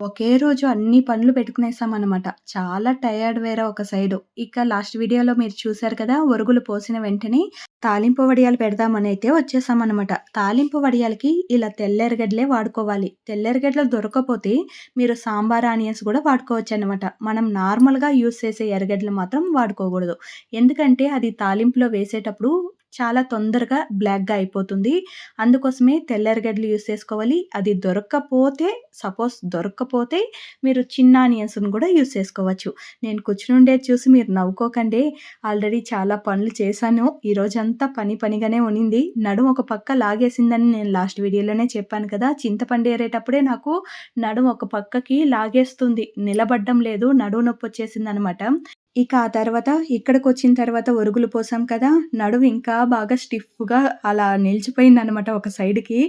ఒకే రోజు అన్ని పనులు పెట్టుకునేసామన్నమాట. చాలా టయర్డ్ వేరే ఒక సైడు. ఇక లాస్ట్ వీడియోలో మీరు చూసారు కదా! ఒరుగులు పోసిన వెంటనే తాలింపు వడియాలు పెడదామనైతే వచ్చేసామనమాట. తాలింపు వడియాలకి ఇలా తెల్లెరగడ్డలే వాడుకోవాలి. తెల్లెరగడ్డలు దొరకపోతే మీరు సాంబార్ ఆనియన్స్ కూడా వాడుకోవచ్చనమాట. మనం నార్మల్‌గా యూజ్ చేసే ఎర్రగడ్డలు మాత్రం వాడుకోకూడదు. ఎందుకంటే అది తాలింపులో వేసేటప్పుడు చాలా తొందరగా బ్లాక్‌గా అయిపోతుంది. అందుకోసమే తెల్లరిగడ్డలు యూస్ చేసుకోవాలి. అది దొరక్కపోతే సపోజ్ దొరక్కపోతే మీరు చిన్న ఆనియన్స్‌ని కూడా యూస్ చేసుకోవచ్చు. నేను కూర్చునుండేది చూసి మీరు నవ్వుకోకండి. ఆల్రెడీ చాలా పనులు చేశాను. ఈరోజంతా పని పనిగానే ఉన్నింది. నడుము ఒక పక్క లాగేసిందని నేను లాస్ట్ వీడియోలోనే చెప్పాను కదా! చింతపండు ఏరేటప్పుడే నాకు నడుము ఒక పక్కకి లాగేస్తుంది. నిలబడ్డం లేదు. నడుం నొప్పి వచ్చేసింది అనమాట ఇక ఆ తర్వాత ఇక్కడికి వచ్చిన తర్వాత ఒరుగులు పోసాం కదా! నడువు ఇంకా బాగా స్టిఫ్‌గా అలా నిలిచిపోయిందనమాట ఒక సైడ్‌కి.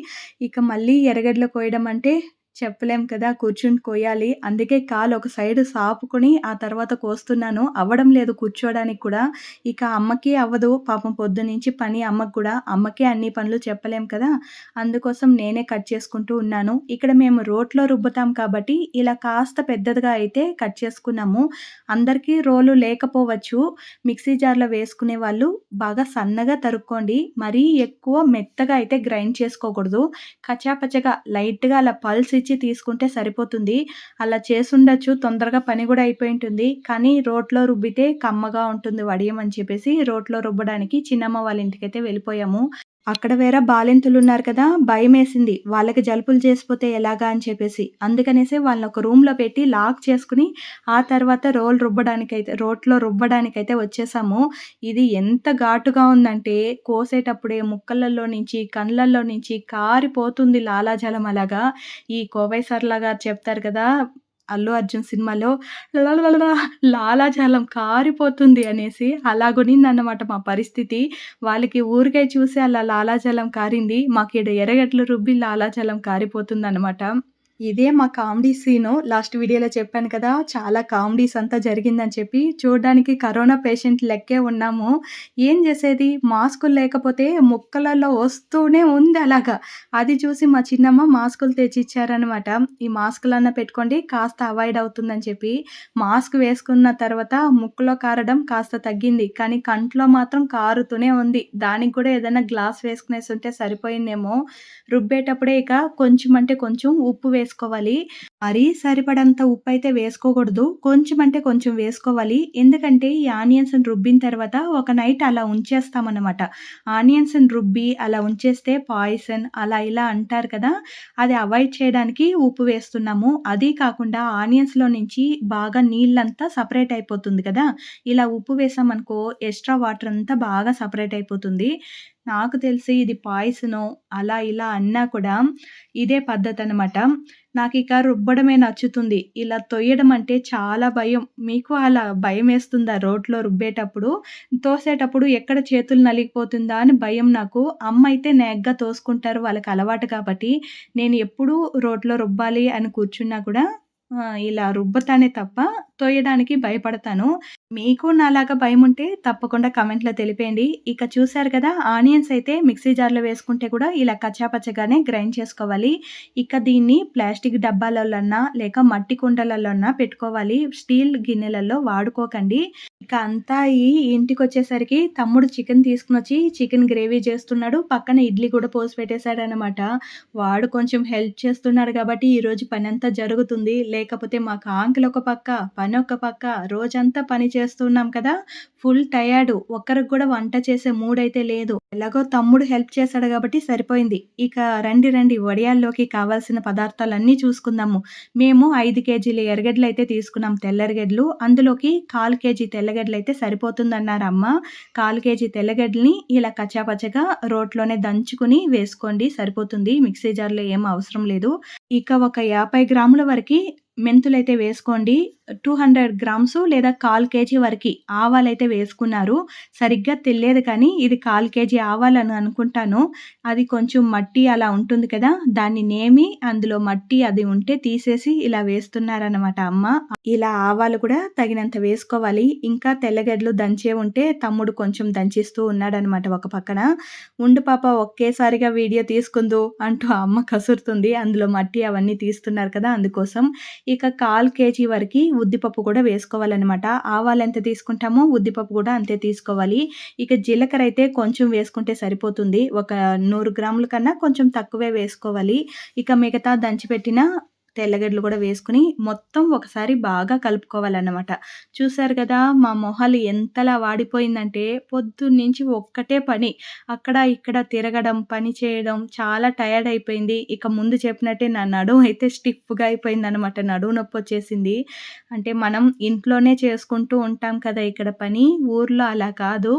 ఇక మళ్ళీ ఎర్రగడ్డలు కోయడం అంటే చెప్పలేం కదా! కూర్చుని కోయాలి. అందుకే కాలు ఒక సైడ్ సాపుకొని ఆ తర్వాత కోస్తున్నాను. అవ్వడం లేదు కూర్చోడానికి కూడా. ఇక అమ్మకి అవ్వదు. పాపం పొద్దున్నుంచి పని అమ్మకు కూడా. అమ్మకే అన్ని పనులు చెప్పలేం కదా! అందుకోసం నేనే కట్ చేసుకుంటూ ఉన్నాను. ఇక్కడ మేము రోట్లో రుబ్బుతాం కాబట్టి ఇలా కాస్త పెద్దదిగా అయితే కట్ చేసుకున్నాము. అందరికీ రోలు లేకపోవచ్చు. మిక్సీ జార్‌లో వేసుకునే వాళ్ళు బాగా సన్నగా తరుక్కోండి. మరీ ఎక్కువ మెత్తగా అయితే గ్రైండ్ చేసుకోకూడదు. కచాపచగా లైట్‌గా అలా పల్స్ ఇచ్చి తీసుకుంటే సరిపోతుంది. అలా చేసుండొచ్చు. తొందరగా పని కూడా అయిపోయి ఉంటుంది. కానీ రోట్లో రుబ్బితే కమ్మగా ఉంటుంది వడియం అని చెప్పేసి రోట్లో రుబ్బడానికి చిన్నమ్మ వాళ్ళ ఇంటికైతే వెళ్ళిపోయాము. అక్కడ వేరే బాలింతలున్నారు కదా! భయమేసింది. వాళ్ళకి జలుబులు చేసిపోతే ఎలాగా అని చెప్పేసి. అందుకనేసి వాళ్ళని ఒక రూమ్‌లో పెట్టి లాక్ చేసుకుని ఆ తర్వాత రోల్ రుబ్బడానికైతే రోట్లో రుబ్బడానికైతే వచ్చేసాము. ఇది ఎంత ఘాటుగా ఉందంటే కోసేటప్పుడే ముక్కలలో నుంచి, కళ్ళల్లో నుంచి కారిపోతుంది లాలాజలం అలాగా. ఈ కోవై గారు చెప్తారు కదా! అల్లు అర్జున్ సినిమాలో లాలాజాలం లాలాజలం కారిపోతుంది అనేసి అలాగునిందన్నమాట మా పరిస్థితి. వాళ్ళకి ఊరికే చూసి అలా లాలాజలం కారింది. మాకీడ ఎరగట్లు రుబ్బి లాలాజలం కారిపోతుందనమాట. ఇదే మా కామెడీ సీను. లాస్ట్ వీడియోలో చెప్పాను కదా! చాలా కామెడీస్ అంతా జరిగిందని చెప్పి. చూడడానికి కరోనా పేషెంట్ లెక్కే ఉన్నాము. ఏం చేసేది మాస్కులు లేకపోతే ముక్కలలో వస్తూనే ఉంది అలాగా. అది చూసి మా చిన్నమ్మ మాస్కులు తెచ్చిచ్చారనమాట. ఈ మాస్కులన్నా పెట్టుకోండి కాస్త అవాయిడ్ అవుతుందని చెప్పి. మాస్క్ వేసుకున్న తర్వాత ముక్కులో కారడం కాస్త తగ్గింది. కానీ కంట్లో మాత్రం కారుతూనే ఉంది. దానికి కూడా ఏదైనా గ్లాస్ వేసుకునేసి ఉంటే సరిపోయిందేమో. రుబ్బేటప్పుడే ఇక కొంచెం అంటే కొంచెం ఉప్పు వేసుకోవాలి. మరీ సరిపడంత ఉప్పు అయితే వేసుకోకూడదు. కొంచెం అంటే కొంచెం వేసుకోవాలి. ఎందుకంటే ఈ ఆనియన్స్‌ని రుబ్బిన తర్వాత ఒక నైట్ అలా ఉంచేస్తామన్నమాట ఆనియన్స్‌ని రుబ్బి అలా ఉంచేస్తే పాయిసన్ అలా ఇలా అంటారు కదా! అది అవాయిడ్ చేయడానికి ఉప్పు వేస్తున్నాము. అది కాకుండా ఆనియన్స్‌లో నుంచి బాగా నీళ్ళంతా సపరేట్ అయిపోతుంది కదా! ఇలా ఉప్పు వేసామనుకో ఎక్స్‌ట్రా వాటర్ అంతా బాగా సపరేట్ అయిపోతుంది. నాకు తెలిసి ఇది పాయసనో అలా ఇలా అన్నా కూడా ఇదే పద్ధతి అనమాట నాకు ఇక రుబ్బడమే నచ్చుతుంది. ఇలా తొయ్యడం అంటే చాలా భయం. మీకు అలా భయమేస్తుందా రోడ్లో రుబ్బేటప్పుడు? తోసేటప్పుడు ఎక్కడ చేతులు నలిగిపోతుందా అని భయం నాకు. అమ్మ అయితే నేగ్గా తోసుకుంటారు. వాళ్ళకి అలవాటు కాబట్టి. నేను ఎప్పుడూ రోడ్లో రుబ్బాలి అని కూర్చున్నా కూడా ఇలా రుబ్బతానే తప్ప తోయడానికి భయపడతాను. మీకు నాలాగా ఉంటే తప్పకుండా కమెంట్లో తెలిపేయండి. ఇక చూశారు కదా! ఆనియన్స్ అయితే మిక్సీ జార్‌లో వేసుకుంటే కూడా ఇలా కచ్చాపచ్చగానే గ్రైండ్ చేసుకోవాలి. ఇక దీన్ని ప్లాస్టిక్ డబ్బాలలోన్నా లేక మట్టి కుండలలోన్నా పెట్టుకోవాలి. స్టీల్ గిన్నెలలో వాడుకోకండి. ఇక అంతా ఇంటికి వచ్చేసరికి తమ్ముడు చికెన్ తీసుకొనొచ్చి చికెన్ గ్రేవీ చేస్తున్నాడు. పక్కన ఇడ్లీ కూడా పోసి పెట్టేసాడనమాట. వాడు కొంచెం హెల్ప్ చేస్తున్నాడు కాబట్టి ఈరోజు అంతా జరుగుతుంది. లేకపోతే మాకు ఆంకులు ఒక పక్క, పని ఒక పక్క రోజంతా పని చేస్తున్నాం కదా! Full tired. ఒక్కరికి కూడా వంట చేసే మూడ్ అయితే లేదు. ఎలాగో తమ్ముడు హెల్ప్ చేశాడు కాబట్టి సరిపోయింది. ఇక రండి రండి వడియాల్లోకి కావాల్సిన పదార్థాలన్నీ చూసుకుందాము. మేము ఐదు కేజీల ఎర్రగడ్డలయితే తీసుకున్నాం తెల్లెర్రగడ్డలు. అందులోకి కాలు కేజీ తెల్లగడ్డలయితే సరిపోతుందన్నారు అమ్మ. కాలు కేజీ తెల్లగడ్డలని ఇలా కచ్చాపచ్చగా రోట్లోనే దంచుకొని వేసుకోండి సరిపోతుంది. మిక్సీ జార్‌లో ఏం అవసరం లేదు. ఇక ఒక 50 గ్రాముల వరకు మెంతులైతే వేసుకోండి. 200 గ్రామ్స్ లేదా కాల్ కేజీ వరకి ఆవాలైతే వేసుకున్నారు. సరిగ్గా తెలియదు కానీ ఇది కాల్ కేజీ ఆవాలని అనుకుంటాను. అది కొంచెం మట్టి అలా ఉంటుంది కదా! దాన్ని నేమి అందులో మట్టి అది ఉంటే తీసేసి ఇలా వేస్తున్నారనమాట అమ్మ. ఇలా ఆవాలు కూడా తగినంత వేసుకోవాలి. ఇంకా తెల్లగడ్డలు దంచే ఉంటే తమ్ముడు కొంచెం దంచిస్తూ ఉన్నాడనమాట ఒక పక్కన. ఉండు పాప ఒకేసారిగా వీడియో తీసుకుందు అంటూ అమ్మ కసురుతుంది. అందులో మట్టి అవన్నీ తీస్తున్నారు కదా! అందుకోసం. ఇక కాల్ కేజీ వరకి ఉద్దిపప్పు కూడా వేసుకోవాలనమాట. ఆవాలు ఎంత తీసుకుంటామో ఉద్దిపప్పు కూడా అంతే తీసుకోవాలి. ఇక జీలకర్ర అయితే కొంచెం వేసుకుంటే సరిపోతుంది. ఒక నూరు గ్రాముల కన్నా కొంచెం తక్కువే వేసుకోవాలి. ఇక మిగతా దంచిపెట్టిన తెల్లగడ్డలు కూడా వేసుకుని మొత్తం ఒకసారి బాగా కలుపుకోవాలన్నమాట. చూసారు కదా! మా మొహాలు ఎంతలా వాడిపోయిందంటే పొద్దున్నుంచి ఒక్కటే పని. అక్కడ ఇక్కడ తిరగడం, పని చేయడం చాలా టయర్డ్ అయిపోయింది. ఇక ముందు చెప్పినట్టే నా నడుము అయితే స్టిఫ్‌గా అయిపోయిందనమాట. నడుము నొప్పొచ్చేసింది. అంటే మనం ఇంట్లోనే చేసుకుంటూ ఉంటాం కదా! ఇక్కడ పని. ఊర్లో అలా కాదు.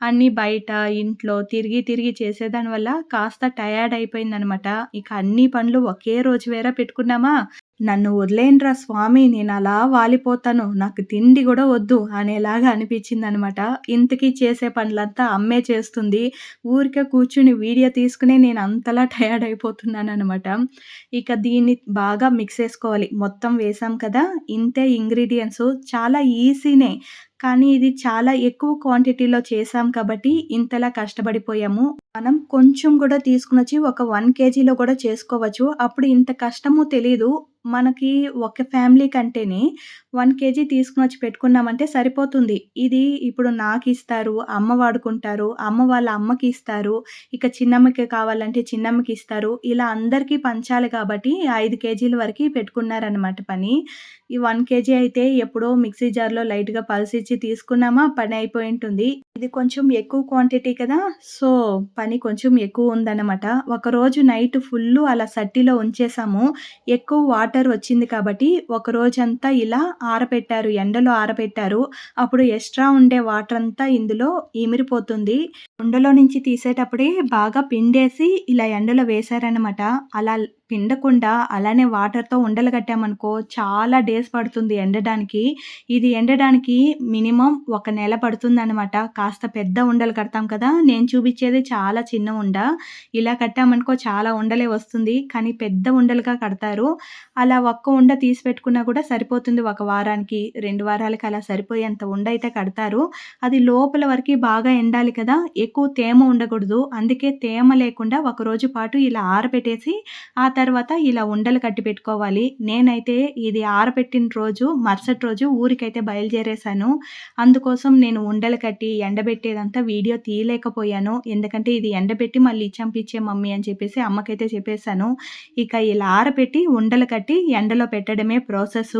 అన్నీ బయట, ఇంట్లో తిరిగి తిరిగి చేసేదాని వల్ల కాస్త టయర్డ్ అయిపోయిందనమాట. ఇక అన్ని పనులు ఒకే రోజు వేరే పెట్టుకున్నామా, నన్ను వదిలేయండిరా స్వామి నేను అలా వాలిపోతాను. నాకు తిండి కూడా వద్దు అనేలాగా అనిపించిందనమాట. ఇంతకీ చేసే పనులంతా అమ్మే చేస్తుంది. ఊరికే కూర్చొని వీడియో తీసుకునే నేను అంతలా టయర్డ్ అయిపోతున్నాను అనమాట ఇక దీన్ని బాగా మిక్స్ చేసుకోవాలి. మొత్తం వేసాం కదా! ఇంతే ఇంగ్రీడియంట్స్ చాలా ఈజీనే. కానీ ఇది చాలా ఎక్కువ క్వాంటిటీలో చేసాం కాబట్టి ఇంతలా కష్టపడిపోయాము. మనం కొంచెం కూడా తీసుకుని వచ్చి ఒక వన్ కేజీలో కూడా చేసుకోవచ్చు. అప్పుడు ఇంత కష్టము తెలీదు. మనకి ఒక ఫ్యామిలీ కంటేనే వన్ కేజీ తీసుకుని వచ్చి పెట్టుకున్నామంటే సరిపోతుంది. ఇది ఇప్పుడు నాకు ఇస్తారు అమ్మ వాడుకుంటారు, అమ్మ వాళ్ళ అమ్మకి ఇస్తారు, ఇక చిన్నమ్మకి కావాలంటే చిన్నమ్మకి ఇస్తారు. ఇలా అందరికీ పంచాలి కాబట్టి ఐదు కేజీల వరకు పెట్టుకున్నారనమాట పని. ఈ వన్ కేజీ అయితే ఎప్పుడో మిక్సీ జార్‌లో లైట్‌గా పల్సిచ్చి తీసుకున్నామా పని అయిపోయి ఉంటుంది. ఇది కొంచెం ఎక్కువ క్వాంటిటీ కదా! సో, పని కొంచెం ఎక్కువ ఉందన్నమాట ఒకరోజు నైట్ ఫుల్ అలా సట్టిలో ఉంచేసాము. ఎక్కువ వాటర్ వచ్చింది కాబట్టి ఒక రోజంతా ఇలా ఆరబెట్టారు. ఎండలో ఆరబెట్టారు. అప్పుడు ఎక్స్ట్రా ఉండే వాటర్ అంతా ఇందులో ఇమిరిపోతుంది. ఉండలో నుంచి తీసేటప్పుడే బాగా పిండేసి ఇలా ఎండలో వేశారనమాట. అలా పిండకుండా అలానే వాటర్‌తో ఉండలు కట్టామనుకో చాలా డేస్ పడుతుంది ఎండడానికి. ఇది ఎండడానికి మినిమం ఒక నెల పడుతుంది అనమాట కాస్త పెద్ద ఉండలు కడతాం కదా! నేను చూపించేది చాలా చిన్న ఉండ. ఇలా కట్టామనుకో చాలా ఉండలే వస్తుంది. కానీ పెద్ద ఉండలుగా కడతారు. అలా ఒక్క ఉండ తీసి పెట్టుకున్నా కూడా సరిపోతుంది ఒక వారానికి, రెండు వారాలకి అలా సరిపోయేంత ఉండ అయితే కడతారు. అది లోపల వరకు బాగా ఎండాలి కదా! ఎక్కువ తేమ ఉండకూడదు. అందుకే తేమ లేకుండా ఒక రోజు పాటు ఇలా ఆరబెట్టేసి ఆ తర్వాత ఇలా ఉండలు కట్టి పెట్టుకోవాలి. నేనైతే ఇది ఆరబెట్టిన రోజు మరుసటి రోజు ఊరికైతే బయలుదేరేసాను. అందుకోసం నేను ఉండలు కట్టి ఎండబెట్టేదంతా వీడియో తీయలేకపోయాను. ఎందుకంటే ఇది ఎండబెట్టి మళ్ళీ చంపించే మమ్మీ అని చెప్పేసి అమ్మకైతే చెప్పేసాను. ఇక ఇలా ఆరబెట్టి ఉండలు కట్టి ఎండలో పెట్టడమే ప్రాసెస్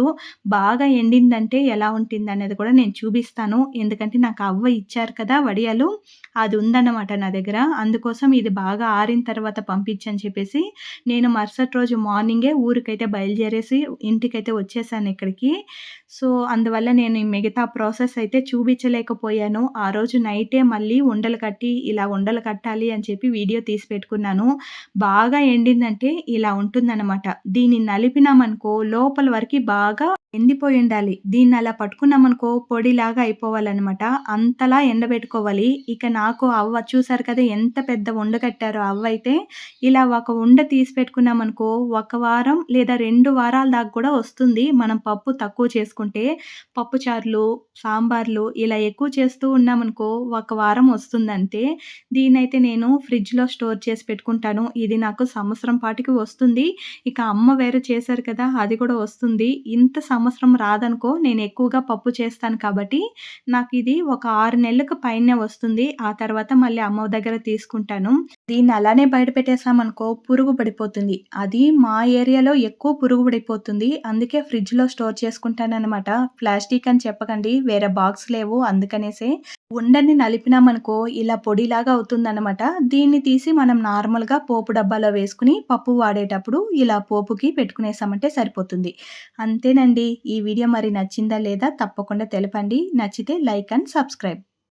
బాగా ఎండిందంటే ఎలా ఉంటుందనేది కూడా నేను చూపిస్తాను. ఎందుకంటే నాకు అవ్వ ఇచ్చారు కదా వడియాలు. అది ఉందన్నమాట నా దగ్గర. అందుకోసం ఇది బాగా ఆరిన తర్వాత పంపించని చెప్పేసి నేను మరుసటి రోజు మార్నింగే ఊరికైతే బయలుదేరేసి ఇంటికైతే వచ్చేసాను ఇక్కడికి. సో, అందువల్ల నేను ఈ మిగతా ప్రాసెస్ అయితే చూపించలేకపోయాను. ఆ రోజు నైటే మళ్ళీ ఉండలు కట్టి ఇలా ఉండలు కట్టాలి అని చెప్పి వీడియో తీసి పెట్టుకున్నాను. బాగా ఎండిందంటే ఇలా ఉంటుందనమాట. దీన్ని నలిపినామనుకో లోపల వరకు బాగా ఎండిపోయి ఉండాలి. దీన్ని అలా పట్టుకున్నామనుకో పొడిలాగా అయిపోవాలనమాట. అంతలా ఎండబెట్టుకోవాలి. ఇక నాకు అవ్వ చూసారు కదా! ఎంత పెద్ద ఉండ కట్టారో అవ్వ అయితే ఇలా ఒక ఉండ తీసి పెట్టుకున్నామనుకో ఒక వారం లేదా రెండు వారాల దాకా కూడా వస్తుంది. మనం పప్పు తక్కువ చేసుకుంటే. పప్పుచారులు, సాంబార్లు ఇలా ఎక్కువ చేస్తూ ఉన్నామనుకో ఒక వారం వస్తుందంటే దీన్నైతే నేను ఫ్రిడ్జ్‌లో స్టోర్ చేసి పెట్టుకుంటాను. ఇది నాకు సంవత్సరం పాటుకి వస్తుంది. ఇక అమ్మ వేరే చేశారు కదా! అది కూడా వస్తుంది. ఇంత సంవత్సరం రాదనుకో నేను ఎక్కువగా పప్పు చేస్తాను కాబట్టి నాకు ఇది ఒక ఆరు నెలలకు పైనే వస్తుంది. ఆ తర్వాత మళ్ళీ అమ్మ దగ్గర తీసుకుంటాను. దీన్ని అలానే బయట పెట్టేసామనుకో పురుగు పడిపోతుంది. అది మా ఏరియాలో ఎక్కువ పురుగు పడిపోతుంది. అందుకే ఫ్రిడ్జ్‌లో స్టోర్ చేసుకుంటానమాట ప్లాస్టిక్ అని చెప్పకండి. వేరే బాక్స్ లేవు అందుకనేసే. ఉండని నలిపినామనుకో ఇలా పొడిలాగా అవుతుందనమాట. దీన్ని తీసి మనం నార్మల్‌గా పోపు డబ్బాలో వేసుకుని పప్పు వాడేటప్పుడు ఇలా పోపుకి పెట్టుకునేసామంటే సరిపోతుంది. అంతేనండి. ఈ వీడియో మరి నచ్చిందా లేదా తప్పకుండా తెలపండి. నచ్చితే లైక్ అండ్ సబ్స్క్రైబ్.